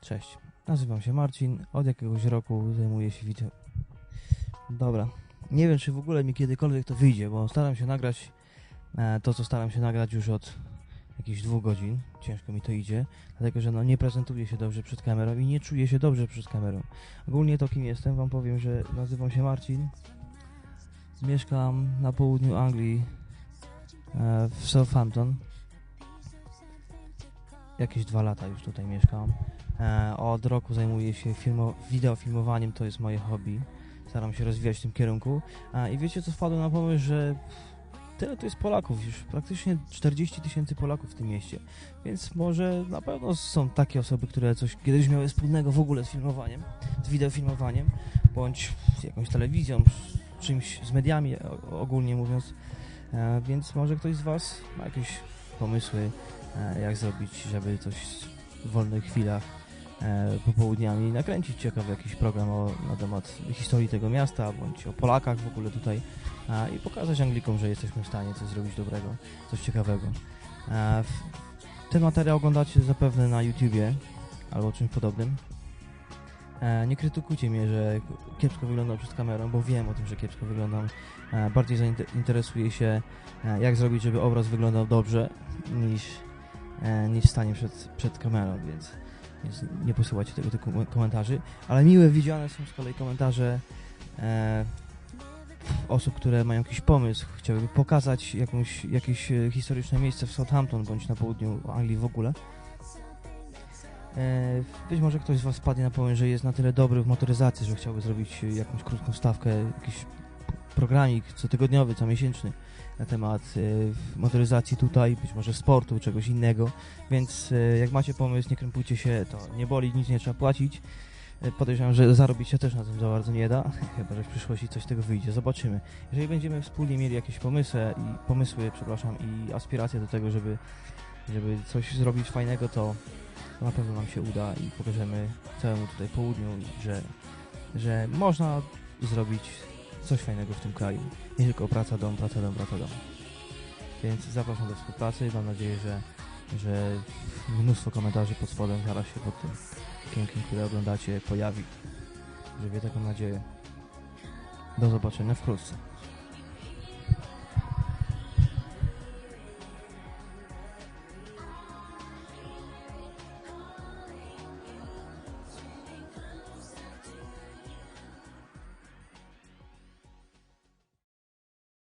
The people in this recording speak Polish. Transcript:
Cześć, nazywam się Marcin, od jakiegoś roku zajmuję się wideo. Dobra, nie wiem czy w ogóle mi kiedykolwiek to wyjdzie, bo staram się nagrać e, to, co staram się nagrać już od jakichś dwóch godzin. Ciężko mi to idzie, dlatego że no, nie prezentuję się dobrze przed kamerą i nie czuję się dobrze przed kamerą. Ogólnie to kim jestem, wam powiem, że nazywam się Marcin. Mieszkam na południu Anglii, e, w Southampton. Jakieś dwa lata już tutaj mieszkam. E, od roku zajmuję się filmo- wideofilmowaniem, to jest moje hobby. Staram się rozwijać w tym kierunku. E, I wiecie co wpadło na pomysł, że tyle tu jest Polaków, już praktycznie 40 tysięcy Polaków w tym mieście. Więc może na pewno są takie osoby, które coś kiedyś miały wspólnego w ogóle z filmowaniem, z wideofilmowaniem, bądź z jakąś telewizją, czymś, z mediami ogólnie mówiąc. E, więc może ktoś z Was ma jakieś pomysły, jak zrobić, żeby coś w wolnych chwilach popołudniami nakręcić ciekawy jakiś program o, na temat historii tego miasta, bądź o Polakach w ogóle tutaj i pokazać Anglikom, że jesteśmy w stanie coś zrobić dobrego, coś ciekawego. E, w, ten materiał oglądacie zapewne na YouTubie albo czymś podobnym. E, nie krytykujcie mnie, że kiepsko wyglądam przed kamerą, bo wiem o tym, że kiepsko wyglądam. E, bardziej zainteresuję się, e, jak zrobić, żeby obraz wyglądał dobrze, niż, e, niż stanie przed, przed kamerą, więc, więc nie posyłajcie tego typu komentarzy. Ale miłe widziane są z kolei komentarze e, osób, które mają jakiś pomysł, chciałyby pokazać jakąś, jakieś e, historyczne miejsce w Southampton bądź na południu Anglii w ogóle. E, być może ktoś z Was spadnie na pomysł, że jest na tyle dobry w motoryzacji, że chciałby zrobić jakąś krótką stawkę, jakiś programik cotygodniowy, comiesięczny na temat e, motoryzacji tutaj, być może sportu, czegoś innego. Więc e, jak macie pomysł, nie krępujcie się, to nie boli, nic nie trzeba płacić. E, Podejrzewam, że zarobić się też na tym za bardzo nie da, chyba że w przyszłości coś tego wyjdzie. Zobaczymy. Jeżeli będziemy wspólnie mieli jakieś pomysły i pomysły, przepraszam, i aspiracje do tego, żeby, żeby coś zrobić fajnego, to, to na pewno nam się uda i pokażemy całemu tutaj południu, że, że można zrobić coś fajnego w tym kraju. Nie tylko praca, dom, praca, dom, praca, dom. Więc zapraszam do współpracy. Mam nadzieję, że, że mnóstwo komentarzy pod spodem zaraz się pod tym okienkiem, które oglądacie, pojawi. Żywię taką nadzieję. Do zobaczenia wkrótce.